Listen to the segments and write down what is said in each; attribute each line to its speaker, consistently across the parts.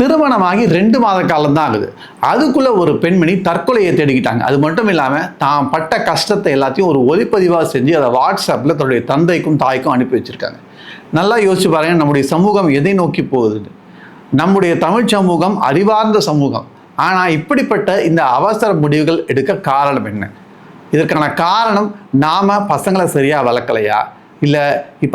Speaker 1: திருமணமாகி ரெண்டு மாத காலம் தான் ஆகுது அதுக்குள்ளே ஒரு பெண்மணி தற்கொலையை தேடிக்கிட்டாங்க அது மட்டும் இல்லாமல் தான் பட்ட கஷ்டத்தை எல்லாத்தையும் ஒரு ஒலிப்பதிவாக செஞ்சு அதை வாட்ஸ்அப்பில் தன்னுடைய தந்தைக்கும் தாய்க்கும் அனுப்பி வச்சுருக்காங்க நல்லா யோசிச்சு பாருங்கள் நம்முடைய சமூகம் எதை நோக்கி போகுது நம்முடைய தமிழ் சமூகம் அறிவார்ந்த சமூகம் ஆனால் இப்படிப்பட்ட இந்த அவசர முடிவுகள் எடுக்க காரணம் என்ன இதற்கான காரணம் நாம் பசங்களை சரியாக வளர்க்கலையா இல்லை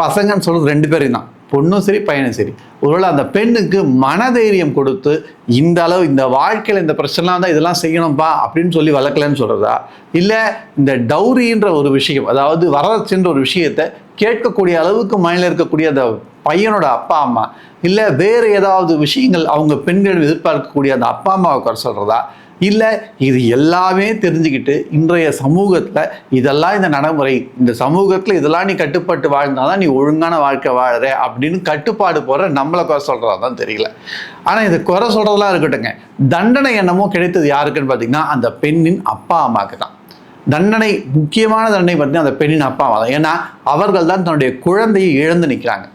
Speaker 1: பசங்கன்னு சொல்கிறது ரெண்டு பேரையும் தான் பொண்ணும் சரி பையனும் சரி ஒருவேளை அந்த பெண்ணுக்கு மனதைரியம் கொடுத்து இந்த அளவு இந்த வாழ்க்கையில் இந்த பிரச்சனைலாம் தான் இதெல்லாம் செய்யணும்ப்பா அப்படின்னு சொல்லி வளர்க்கலன்னு சொல்கிறதா இல்லை இந்த டௌரின்ற ஒரு விஷயம் அதாவது வரதட்சின்ற ஒரு விஷயத்தை கேட்கக்கூடிய அளவுக்கு மனதில் இருக்கக்கூடிய அந்த பையனோட அப்பா அம்மா இல்லை வேறு ஏதாவது விஷயங்கள் அவங்க பெண்கள் எதிர்பார்க்கக்கூடிய அந்த அப்பா அம்மாவை குறை சொல்கிறதா இல்லை இது எல்லாமே தெரிஞ்சுக்கிட்டு இன்றைய சமூகத்தில் இதெல்லாம் இந்த நடைமுறை இந்த சமூகத்தில் இதெல்லாம் நீ கட்டுப்பட்டு வாழ்ந்தால் தான் நீ ஒழுங்கான வாழ்க்கை வாழ்கிற அப்படின்னு கட்டுப்பாடு போகிற நம்மளை குறை சொல்கிறதா தான் தெரியல ஆனால் இது குறை சொல்கிறதெல்லாம் இருக்கட்டுங்க தண்டனை என்னமோ கிடைத்தது யாருக்குன்னு பார்த்தீங்கன்னா அந்த பெண்ணின் அப்பா அம்மாவுக்கு தான் தண்டனை முக்கியமான தண்டனை பார்த்தீங்கன்னா அந்த பெண்ணின் அப்பா அம்மா தான் ஏன்னா அவர்கள் தான் தன்னுடைய குழந்தையை இழந்து நிற்கிறாங்க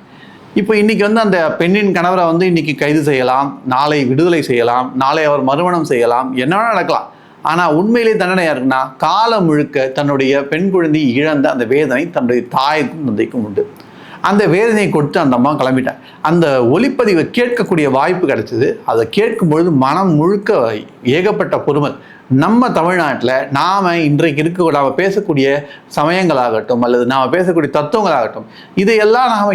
Speaker 1: இப்போ இன்றைக்கி வந்து அந்த பெண்ணின் கணவரை வந்து இன்றைக்கி கைது செய்யலாம் நாளை விடுதலை செய்யலாம் நாளை அவர் மறுமணம் செய்யலாம் என்ன நடக்கலாம் ஆனால் உண்மையிலே தண்டனை யாருக்குன்னா காலம் முழுக்க தன்னுடைய பெண் குழந்தை இழந்த அந்த வேதனை தன்னுடைய தாய்க்கும் தந்தைக்கும் உண்டு அந்த வேதனையை கொடுத்து அந்த அம்மா கிளம்பிட்டேன் அந்த ஒளிப்பதிவை கேட்கக்கூடிய வாய்ப்பு கிடைச்சிது அதை கேட்கும்பொழுது மனம் முழுக்க ஏகப்பட்ட பொறுமல் நம்ம தமிழ்நாட்டில் நாம் இன்றைக்கு இருக்க நாம் பேசக்கூடிய சமயங்களாகட்டும் அல்லது நாம் பேசக்கூடிய தத்துவங்களாகட்டும் இதையெல்லாம் நாம்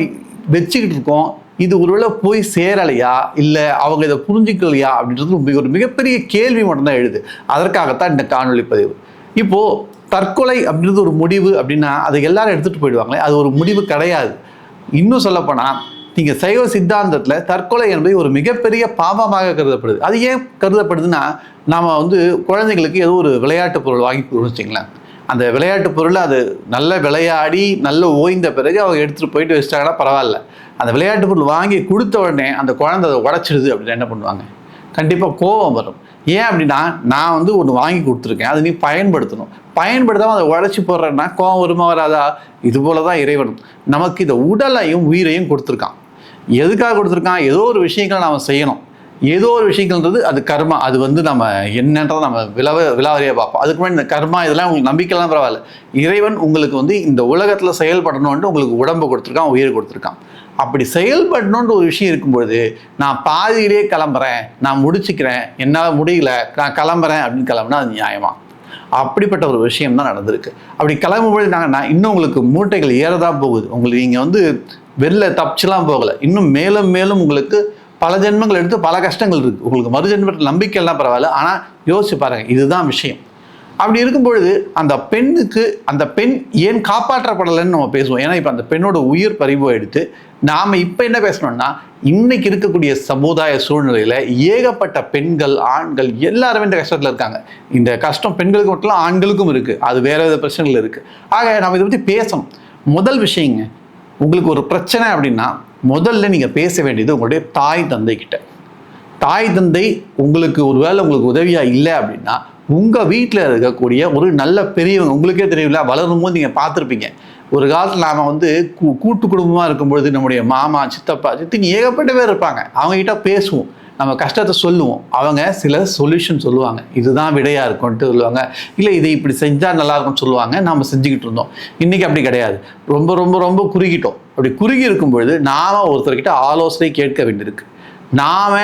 Speaker 1: வச்சுக்கிட்டு இருக்கோம் இது ஒருவேளை போய் சேரலையா இல்லை அவங்க இதை புரிஞ்சுக்கலையா அப்படின்றது ஒரு மிகப்பெரிய கேள்வி மட்டும்தான் எழுது அதற்காகத்தான் இந்த காணொலி பதிவு இப்போது தற்கொலை அப்படின்றது ஒரு முடிவு அப்படின்னா அதை எல்லாரும் எடுத்துகிட்டு போயிடுவாங்களே அது ஒரு முடிவு கிடையாது இன்னும் சொல்லப்போனால் நீங்கள் சைவ சித்தாந்தத்தில் தற்கொலை என்பது ஒரு மிகப்பெரிய பாவமாக கருதப்படுது அது ஏன் கருதப்படுதுன்னா நாம் வந்து குழந்தைங்களுக்கு ஏதோ ஒரு விளையாட்டு பொருள் வாங்கி கொடுத்துச்சிங்களேன் அந்த விளையாட்டு பொருள் அது நல்ல விளையாடி நல்ல ஓய்ந்த பிறகு அவங்க எடுத்துகிட்டு போயிட்டு வச்சிட்டாங்கன்னா பரவாயில்ல அந்த விளையாட்டு பொருள் வாங்கி கொடுத்த உடனே அந்த குழந்தை அதை உடச்சிடுது அப்படின்னு என்ன பண்ணுவாங்க கண்டிப்பாக கோபம் வரும் ஏன் அப்படின்னா நான் வந்து ஒன்று வாங்கி கொடுத்துருக்கேன் அதை நீ பயன்படுத்தணும் பயன்படுத்தாமல் அதை உடச்சி போடுறேன்னா கோபம் வருமா வராதா இது போல தான் இறைவனும் நமக்கு இந்த உடலையும் உயிரையும் கொடுத்துருக்கான் எதுக்காக கொடுத்துருக்கான் ஏதோ ஒரு விஷயங்களை நாம் செய்யணும் ஏதோ ஒரு விஷயங்கள்ன்றது அது கர்மா அது வந்து நம்ம என்னன்றதை நம்ம விளவ விளாவறியாக பார்ப்போம் அதுக்கு முன்னாடி இந்த கர்மா இதெல்லாம் உங்களுக்கு நம்பிக்கைலாம் பரவாயில்ல இறைவன் உங்களுக்கு வந்து இந்த உலகத்தில் செயல்படணுன்ட்டு உங்களுக்கு உடம்பு கொடுத்துருக்கான் உயிர் கொடுத்துருக்கான் அப்படி செயல்படணுன்ற ஒரு விஷயம் இருக்கும்பொழுது நான் பாதியிலே கிளம்புறேன் நான் முடிச்சுக்கிறேன் என்னால் முடியல நான் கிளம்புறேன் அப்படின்னு கிளம்புனா அது நியாயமாக அப்படிப்பட்ட ஒரு விஷயம் தான் நடந்திருக்கு அப்படி கிளம்பும்போது நாங்கள் நான் இன்னும் உங்களுக்கு மூட்டைகள் ஏறதான் போகுது உங்களுக்கு நீங்கள் வந்து வெளில தப்பிச்சுலாம் போகலை இன்னும் மேலும் மேலும் உங்களுக்கு பல ஜென்மங்கள் எடுத்து பல கஷ்டங்கள் இருக்குது உங்களுக்கு ஜென்மத்தில் நம்பிக்கைலாம் பரவாயில்ல ஆனால் யோசிச்சு பாருங்கள் இதுதான் விஷயம் அப்படி இருக்கும் பொழுது அந்த பெண்ணுக்கு அந்த பெண் ஏன் காப்பாற்றப்படலைன்னு நம்ம பேசுவோம் ஏன்னா இப்போ அந்த பெண்ணோட உயிர் பறிவு எடுத்து நாம் இப்போ என்ன பேசணும்னா இன்னைக்கு இருக்கக்கூடிய சமுதாய சூழ்நிலையில் ஏகப்பட்ட பெண்கள் ஆண்கள் எல்லாருமே இந்த கஷ்டத்தில் இருக்காங்க இந்த கஷ்டம் பெண்களுக்கு மட்டும் ஆண்களுக்கும் இருக்குது அது வேறு வித பிரச்சனைகள் இருக்குது ஆக நம்ம இதை பற்றி பேசணும் முதல் விஷயங்க உங்களுக்கு ஒரு பிரச்சனை அப்படின்னா முதல்ல நீங்கள் பேச வேண்டியது உங்களுடைய தாய் தந்தை கிட்ட தாய் தந்தை உங்களுக்கு ஒரு வேலை உங்களுக்கு உதவியாக இல்லை அப்படின்னா உங்கள் வீட்டில் இருக்கக்கூடிய ஒரு நல்ல பெரியவங்க உங்களுக்கே தெரியல வளரும் போது நீங்கள் பார்த்துருப்பீங்க ஒரு காலத்தில் நாம் வந்து கூ கூட்டு குடும்பமாக இருக்கும்பொழுது நம்முடைய மாமா சித்தப்பா சித்திங்க ஏகப்பட்ட பேர் இருப்பாங்க அவங்ககிட்ட பேசுவோம் நம்ம கஷ்டத்தை சொல்லுவோம் அவங்க சில சொல்யூஷன் சொல்லுவாங்க இதுதான் விடையாக இருக்கும்ட்டு சொல்லுவாங்க இல்லை இதை இப்படி செஞ்சால் நல்லாயிருக்கும்னு சொல்லுவாங்க நம்ம செஞ்சுக்கிட்டு இருந்தோம் இன்றைக்கி அப்படி கிடையாது ரொம்ப ரொம்ப ரொம்ப குறுகிட்டோம் அப்படி குறுகி இருக்கும் பொழுது நாம் ஒருத்தர்கிட்ட ஆலோசனை கேட்க வேண்டியிருக்கு நாம்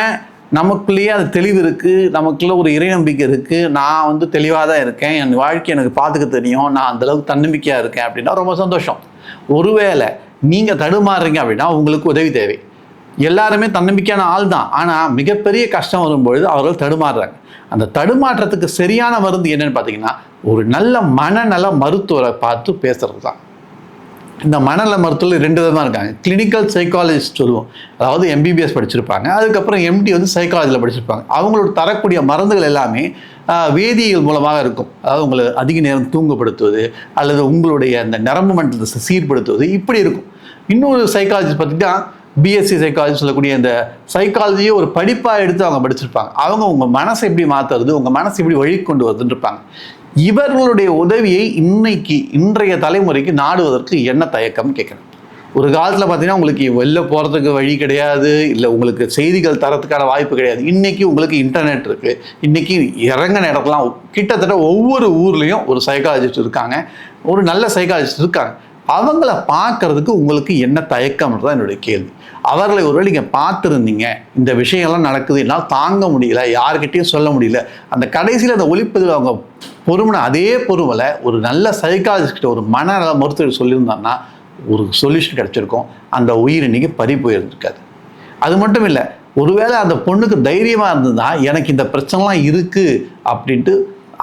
Speaker 1: நமக்குள்ளேயே அது தெளிவு இருக்குது நமக்குள்ளே ஒரு இறை நம்பிக்கை இருக்குது நான் வந்து தெளிவாக தான் இருக்கேன் என் வாழ்க்கை எனக்கு பார்த்துக்க தெரியும் நான் அந்தளவுக்கு தன்னம்பிக்கையாக இருக்கேன் அப்படின்னா ரொம்ப சந்தோஷம் ஒருவேளை நீங்கள் தடுமாறுறீங்க அப்படின்னா உங்களுக்கு உதவி தேவை எல்லாருமே தன்னம்பிக்கையான ஆள் தான் ஆனால் மிகப்பெரிய கஷ்டம் வரும்பொழுது அவர்கள் தடுமாறுறாங்க அந்த தடுமாற்றத்துக்கு சரியான மருந்து என்னென்னு பார்த்தீங்கன்னா ஒரு நல்ல மனநல மருத்துவரை பார்த்து பேசுறது தான் இந்த மனநல மருத்துவத்தில் ரெண்டு விதமாக இருக்காங்க கிளினிக்கல் சைக்காலஜிஸ்ட் சொல்லுவோம் அதாவது எம்பிபிஎஸ் படிச்சிருப்பாங்க அதுக்கப்புறம் எம்டி வந்து சைக்காலஜியில் படிச்சிருப்பாங்க அவங்களோட தரக்கூடிய மருந்துகள் எல்லாமே வேதியியல் மூலமாக இருக்கும் அதாவது உங்களை அதிக நேரம் தூங்கப்படுத்துவது அல்லது உங்களுடைய அந்த நரம்பு மண்டலத்தை சீர்படுத்துவது இப்படி இருக்கும் இன்னொரு சைக்காலஜிஸ்ட் பார்த்திங்கன்னா பிஎஸ்சி சைக்காலஜி சொல்லக்கூடிய இந்த சைக்காலஜியை ஒரு படிப்பாக எடுத்து அவங்க படிச்சிருப்பாங்க அவங்க உங்கள் மனசை எப்படி மாற்றுறது உங்கள் மனசை எப்படி வழி கொண்டு வருதுன்னு இருப்பாங்க இவர்களுடைய உதவியை இன்னைக்கு இன்றைய தலைமுறைக்கு நாடுவதற்கு என்ன தயக்கம் கேட்குறேன் ஒரு காலத்தில் பார்த்தீங்கன்னா உங்களுக்கு வெளில போகிறதுக்கு வழி கிடையாது இல்லை உங்களுக்கு செய்திகள் தரத்துக்கான வாய்ப்பு கிடையாது இன்றைக்கி உங்களுக்கு இன்டர்நெட் இருக்குது இன்றைக்கி இறங்க நேரத்துலாம் கிட்டத்தட்ட ஒவ்வொரு ஊர்லேயும் ஒரு சைக்காலஜிஸ்ட் இருக்காங்க ஒரு நல்ல சைக்காலஜிஸ்ட் இருக்காங்க அவங்கள பார்க்கறதுக்கு உங்களுக்கு என்ன தயக்கம்ன்றது தான் என்னுடைய கேள்வி அவர்களை ஒருவேளை நீங்கள் பார்த்துருந்தீங்க இந்த விஷயங்கள்லாம் நடக்குது என்னால் தாங்க முடியல யாருக்கிட்டேயும் சொல்ல முடியல அந்த கடைசியில் அந்த ஒழிப்பதில் அவங்க பொறுமனை அதே பொறுமலை ஒரு நல்ல சைக்காலஜிஸ்ட் ஒரு மனநல மருத்துவர் சொல்லியிருந்தாங்கன்னா ஒரு சொல்யூஷன் கிடச்சிருக்கும் அந்த உயிர் இன்றைக்கி பறி போயிருந்துருக்காது அது மட்டும் இல்லை ஒருவேளை அந்த பொண்ணுக்கு தைரியமாக இருந்ததுனா எனக்கு இந்த பிரச்சனைலாம் இருக்குது அப்படின்ட்டு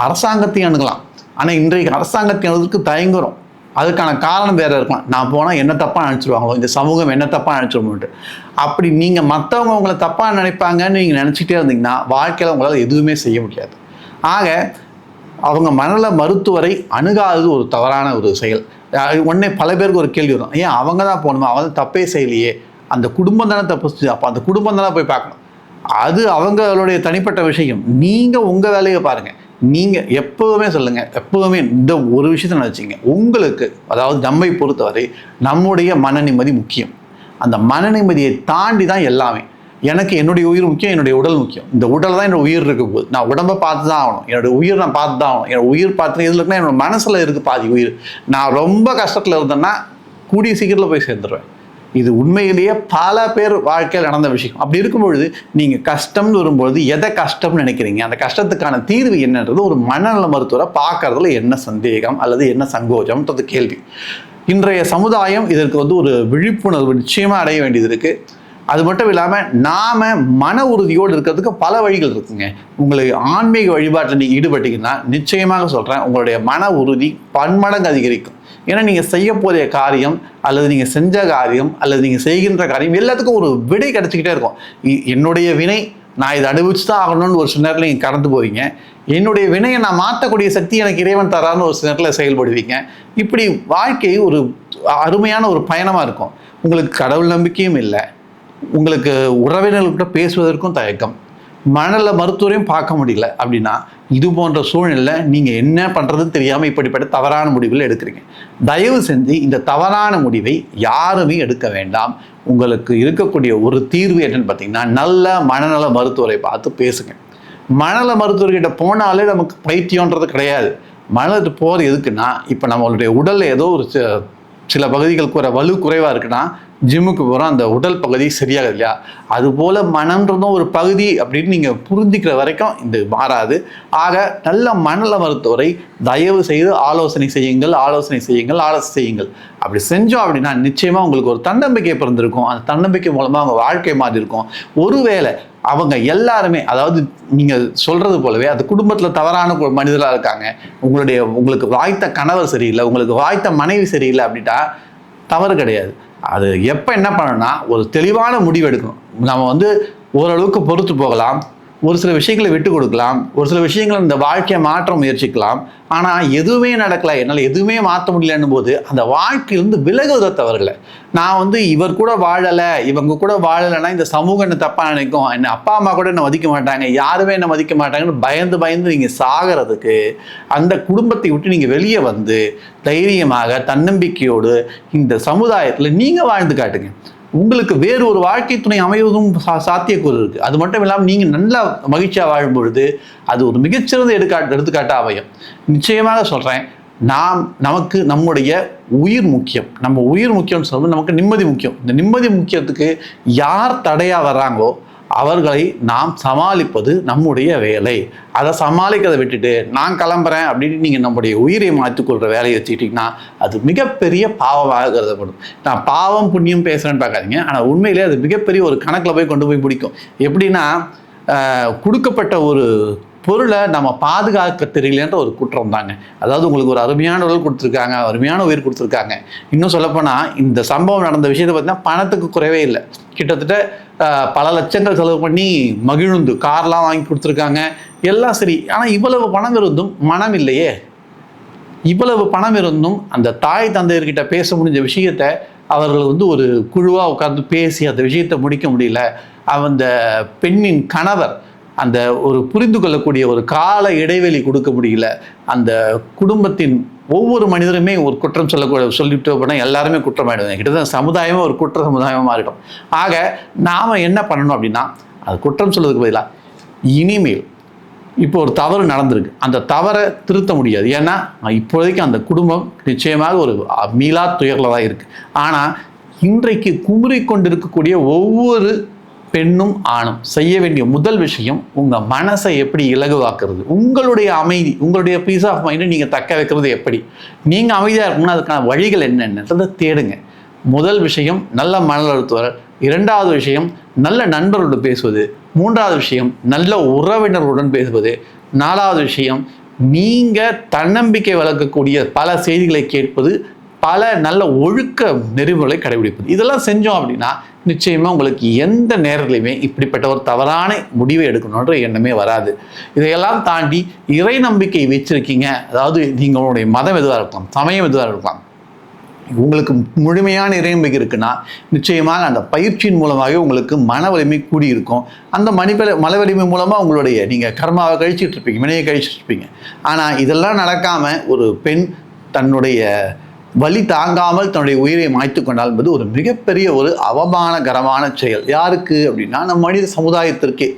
Speaker 1: அரசாங்கத்தையும் அணுகலாம் ஆனால் இன்றைக்கு அரசாங்கத்தையும் அணுகிறதுக்கு தயங்குறோம் அதுக்கான காரணம் வேறு இருக்கலாம் நான் போனால் என்ன தப்பாக நினச்சிடுவாங்களோ இந்த சமூகம் என்ன தப்பாக நினச்சிருமோன்ட்டு அப்படி நீங்கள் மற்றவங்க உங்களை தப்பாக நினைப்பாங்கன்னு நீங்கள் நினச்சிட்டே இருந்தீங்கன்னா வாழ்க்கையில் உங்களால் எதுவுமே செய்ய முடியாது ஆக அவங்க மனநல மருத்துவரை அணுகாதது ஒரு தவறான ஒரு செயல் உடனே பல பேருக்கு ஒரு கேள்வி வரும் ஏன் அவங்க தான் போகணுமா அவங்க தப்பே செய்யலையே அந்த குடும்பம் தானே தப்பு செஞ்சு அப்போ அந்த குடும்பம் தானே போய் பார்க்கணும் அது அவங்களுடைய தனிப்பட்ட விஷயம் நீங்கள் உங்கள் வேலையை பாருங்கள் நீங்கள் எப்போதுமே சொல்லுங்கள் எப்போதுமே இந்த ஒரு விஷயத்தை நினச்சிங்க உங்களுக்கு அதாவது நம்மை பொறுத்தவரை நம்முடைய மன நிம்மதி முக்கியம் அந்த மன நிம்மதியை தாண்டி தான் எல்லாமே எனக்கு என்னுடைய உயிர் முக்கியம் என்னுடைய உடல் முக்கியம் இந்த உடல் தான் என்னோட உயிர் இருக்க போகுது நான் உடம்பை பார்த்து தான் ஆகணும் என்னுடைய உயிர் நான் பார்த்து தான் ஆகணும் என்னோடய உயிர் பார்த்து இருக்குன்னா என்னோட மனசில் இருக்குது பாதி உயிர் நான் ரொம்ப கஷ்டத்தில் இருந்தேன்னா கூடிய சீக்கிரத்தில் போய் சேர்ந்துருவேன் இது உண்மையிலேயே பல பேர் வாழ்க்கையில் நடந்த விஷயம் அப்படி இருக்கும்பொழுது நீங்கள் கஷ்டம்னு வரும்பொழுது எதை கஷ்டம்னு நினைக்கிறீங்க அந்த கஷ்டத்துக்கான தீர்வு என்னன்றது ஒரு மனநல மருத்துவரை பார்க்கறதுல என்ன சந்தேகம் அல்லது என்ன சங்கோஜம்ன்றது கேள்வி இன்றைய சமுதாயம் இதற்கு வந்து ஒரு விழிப்புணர்வு நிச்சயமாக அடைய வேண்டியது இருக்குது அது மட்டும் இல்லாமல் நாம் மன உறுதியோடு இருக்கிறதுக்கு பல வழிகள் இருக்குங்க உங்களுக்கு ஆன்மீக வழிபாட்டில் நீங்கள் ஈடுபட்டீங்கன்னா நிச்சயமாக சொல்கிறேன் உங்களுடைய மன உறுதி பன்மடங்கு அதிகரிக்கும் ஏன்னா நீங்கள் செய்ய காரியம் அல்லது நீங்கள் செஞ்ச காரியம் அல்லது நீங்கள் செய்கின்ற காரியம் எல்லாத்துக்கும் ஒரு விடை கிடச்சிக்கிட்டே இருக்கும் என்னுடைய வினை நான் இதை அனுபவிச்சு தான் ஆகணும்னு ஒரு சில நேரத்தில் நீங்கள் கடந்து போவீங்க என்னுடைய வினையை நான் மாற்றக்கூடிய சக்தி எனக்கு இறைவன் தரான்னு ஒரு சில நேரத்தில் செயல்படுவீங்க இப்படி வாழ்க்கை ஒரு அருமையான ஒரு பயணமாக இருக்கும் உங்களுக்கு கடவுள் நம்பிக்கையும் இல்லை உங்களுக்கு உறவினர்கள்கிட்ட பேசுவதற்கும் தயக்கம் மணல மருத்துவரையும் பார்க்க முடியல அப்படின்னா இது போன்ற சூழ்நிலை நீங்கள் என்ன பண்ணுறதுன்னு தெரியாமல் இப்படிப்பட்ட தவறான முடிவில் எடுக்கிறீங்க தயவு செஞ்சு இந்த தவறான முடிவை யாருமே எடுக்க வேண்டாம் உங்களுக்கு இருக்கக்கூடிய ஒரு தீர்வு என்னன்னு பார்த்தீங்கன்னா நல்ல மனநல மருத்துவரை பார்த்து பேசுங்க மணல மருத்துவர்கிட்ட போனாலே நமக்கு பைத்தியன்றது கிடையாது மணலுக்கு போகிறது எதுக்குன்னா இப்போ நம்மளுடைய உடலில் ஏதோ ஒரு சில பகுதிகள் கூற வலு குறைவாக இருக்குன்னா ஜிம்முக்கு போகிறோம் அந்த உடல் பகுதி சரியாகுது இல்லையா அதுபோல் மனம்ன்றதும் ஒரு பகுதி அப்படின்னு நீங்கள் புரிஞ்சிக்கிற வரைக்கும் இது மாறாது ஆக நல்ல மனநல மருத்துவரை தயவு செய்து ஆலோசனை செய்யுங்கள் ஆலோசனை செய்யுங்கள் ஆலோசனை செய்யுங்கள் அப்படி செஞ்சோம் அப்படின்னா நிச்சயமாக உங்களுக்கு ஒரு தன்னம்பிக்கை பிறந்திருக்கும் அந்த தன்னம்பிக்கை மூலமாக அவங்க வாழ்க்கை மாறி இருக்கும் ஒருவேளை அவங்க எல்லாருமே அதாவது நீங்கள் சொல்கிறது போலவே அந்த குடும்பத்தில் தவறான மனிதராக இருக்காங்க உங்களுடைய உங்களுக்கு வாய்த்த கணவர் சரியில்லை உங்களுக்கு வாய்த்த மனைவி சரியில்லை அப்படின்ட்டா தவறு கிடையாது அது எப்போ என்ன பண்ணணும்னா ஒரு தெளிவான முடிவு எடுக்கணும் நம்ம வந்து ஓரளவுக்கு பொறுத்து போகலாம் ஒரு சில விஷயங்களை விட்டு கொடுக்கலாம் ஒரு சில விஷயங்களை இந்த வாழ்க்கையை மாற்ற முயற்சிக்கலாம் ஆனால் எதுவுமே நடக்கலை என்னால் எதுவுமே மாற்ற முடியலன்னு போது அந்த வந்து விலகுவதை தவறலை நான் வந்து இவர் கூட வாழலை இவங்க கூட வாழலைன்னா இந்த சமூகம் என்ன தப்பாக நினைக்கும் என்ன அப்பா அம்மா கூட என்ன மதிக்க மாட்டாங்க யாருமே என்ன மதிக்க மாட்டாங்கன்னு பயந்து பயந்து நீங்கள் சாகிறதுக்கு அந்த குடும்பத்தை விட்டு நீங்கள் வெளியே வந்து தைரியமாக தன்னம்பிக்கையோடு இந்த சமுதாயத்தில் நீங்கள் வாழ்ந்து காட்டுங்க உங்களுக்கு வேறு ஒரு வாழ்க்கை துணை அமைவதும் சா சாத்தியக்கூறு இருக்குது அது மட்டும் இல்லாமல் நீங்கள் நல்லா மகிழ்ச்சியாக வாழும்பொழுது அது ஒரு மிகச்சிறந்த எடுக்கா எடுத்துக்காட்டாக அமையும் நிச்சயமாக சொல்கிறேன் நாம் நமக்கு நம்முடைய உயிர் முக்கியம் நம்ம உயிர் முக்கியம்னு சொல்லும்போது நமக்கு நிம்மதி முக்கியம் இந்த நிம்மதி முக்கியத்துக்கு யார் தடையாக வராங்களோ அவர்களை நாம் சமாளிப்பது நம்முடைய வேலை அதை சமாளிக்கிறதை விட்டுட்டு நான் கிளம்புறேன் அப்படின்னு நீங்கள் நம்முடைய உயிரை மாற்றிக்கொள்கிற வேலையை வச்சுக்கிட்டிங்கன்னா அது மிகப்பெரிய பாவமாக கருதப்படும் நான் பாவம் புண்ணியம் பேசுகிறேன்னு பார்க்காதீங்க ஆனால் உண்மையிலே அது மிகப்பெரிய ஒரு கணக்கில் போய் கொண்டு போய் பிடிக்கும் எப்படின்னா கொடுக்கப்பட்ட ஒரு பொருளை நம்ம பாதுகாக்க தெரியலன்ற ஒரு குற்றம் தாங்க அதாவது உங்களுக்கு ஒரு அருமையான உடல் கொடுத்துருக்காங்க அருமையான உயிர் கொடுத்துருக்காங்க இன்னும் சொல்லப்போனால் இந்த சம்பவம் நடந்த விஷயத்தை பார்த்தீங்கன்னா பணத்துக்கு குறைவே இல்லை கிட்டத்தட்ட பல லட்சங்கள் செலவு பண்ணி மகிழுந்து கார்லாம் வாங்கி கொடுத்துருக்காங்க எல்லாம் சரி ஆனால் இவ்வளவு பணம் இருந்தும் மனம் இல்லையே இவ்வளவு பணம் இருந்தும் அந்த தாய் தந்தையர்கிட்ட பேச முடிஞ்ச விஷயத்த அவர்கள் வந்து ஒரு குழுவாக உட்கார்ந்து பேசி அந்த விஷயத்தை முடிக்க முடியல அந்த பெண்ணின் கணவர் அந்த ஒரு புரிந்து கொள்ளக்கூடிய ஒரு கால இடைவெளி கொடுக்க முடியல அந்த குடும்பத்தின் ஒவ்வொரு மனிதருமே ஒரு குற்றம் சொல்லக்கூட சொல்லிட்டு போனால் எல்லாருமே குற்றம் ஆகிடுவாங்க கிட்டத்தட்ட சமுதாயமே ஒரு குற்ற சமுதாயமாக மாறிடும் ஆக நாம் என்ன பண்ணணும் அப்படின்னா அது குற்றம் சொல்வதுக்கு பதிலாக இனிமேல் இப்போ ஒரு தவறு நடந்திருக்கு அந்த தவறை திருத்த முடியாது ஏன்னா இப்போதைக்கு அந்த குடும்பம் நிச்சயமாக ஒரு மீளா துயரில் தான் இருக்குது ஆனால் இன்றைக்கு குமுறி கொண்டிருக்கக்கூடிய ஒவ்வொரு பெண்ணும் ஆணும் செய்ய வேண்டிய முதல் விஷயம் உங்கள் மனசை எப்படி இலகுவாக்குறது உங்களுடைய அமைதி உங்களுடைய பீஸ் ஆஃப் மைண்டை நீங்கள் தக்க வைக்கிறது எப்படி நீங்கள் அமைதியாக இருக்கணும்னா அதுக்கான வழிகள் என்னென்னதை தேடுங்க முதல் விஷயம் நல்ல மனநலத்துவர் இரண்டாவது விஷயம் நல்ல நண்பர்களோடு பேசுவது மூன்றாவது விஷயம் நல்ல உறவினர்களுடன் பேசுவது நாலாவது விஷயம் நீங்கள் தன்னம்பிக்கை வளர்க்கக்கூடிய பல செய்திகளை கேட்பது பல நல்ல ஒழுக்க நெறிமுறைகளை கடைபிடிப்பது இதெல்லாம் செஞ்சோம் அப்படின்னா நிச்சயமாக உங்களுக்கு எந்த நேரத்துலையுமே இப்படிப்பட்ட ஒரு தவறான முடிவை எடுக்கணுன்ற எண்ணமே வராது இதையெல்லாம் தாண்டி இறை நம்பிக்கை வச்சிருக்கீங்க அதாவது நீங்கள் உங்களுடைய மதம் எதுவாக இருக்கலாம் சமயம் எதுவாக இருக்கலாம் உங்களுக்கு முழுமையான இறையம்பிக்கை இருக்குன்னா நிச்சயமாக அந்த பயிற்சியின் மூலமாகவே உங்களுக்கு மன வலிமை கூடியிருக்கும் அந்த மனிதல மன வலிமை மூலமாக உங்களுடைய நீங்கள் கர்மாவை கழிச்சிட்டு இருப்பீங்க வினையை கழிச்சிட்டு இருப்பீங்க ஆனால் இதெல்லாம் நடக்காமல் ஒரு பெண் தன்னுடைய வலி தாங்காமல் தன்னுடைய உயிரை மாய்த்து கொண்டால் என்பது ஒரு மிகப்பெரிய ஒரு அவமானகரமான செயல் யாருக்கு அப்படின்னா நம்ம மனித சமுதாயத்திற்கே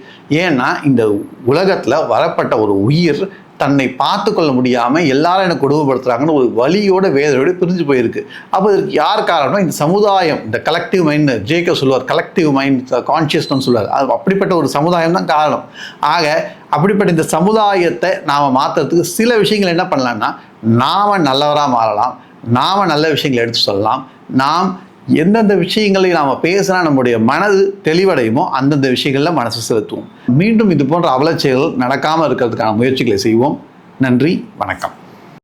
Speaker 1: ஏன்னா இந்த உலகத்தில் வரப்பட்ட ஒரு உயிர் தன்னை பார்த்து கொள்ள முடியாமல் எல்லாரும் என்ன கொடுமைப்படுத்துகிறாங்கன்னு ஒரு வழியோட வேதனையோடு பிரிஞ்சு போயிருக்கு அப்போ இதற்கு யார் காரணம் இந்த சமுதாயம் இந்த கலெக்டிவ் மைண்ட் ஜேக்க சொல்லுவார் கலெக்டிவ் மைண்ட் கான்ஷியஸ்னு சொல்லுவார் அது அப்படிப்பட்ட ஒரு சமுதாயம் தான் காரணம் ஆக அப்படிப்பட்ட இந்த சமுதாயத்தை நாம் மாற்றுறதுக்கு சில விஷயங்கள் என்ன பண்ணலாம்னா நாம் நல்லவராக மாறலாம் நாம் நல்ல விஷயங்களை எடுத்து சொல்லலாம் நாம் எந்தெந்த விஷயங்களை நாம் பேசுகிறோம் நம்முடைய மனது தெளிவடையுமோ அந்தந்த விஷயங்களில் மனசு செலுத்துவோம் மீண்டும் இது போன்ற அவலச்செயல்கள் நடக்காமல் இருக்கிறதுக்கான முயற்சிகளை செய்வோம் நன்றி வணக்கம்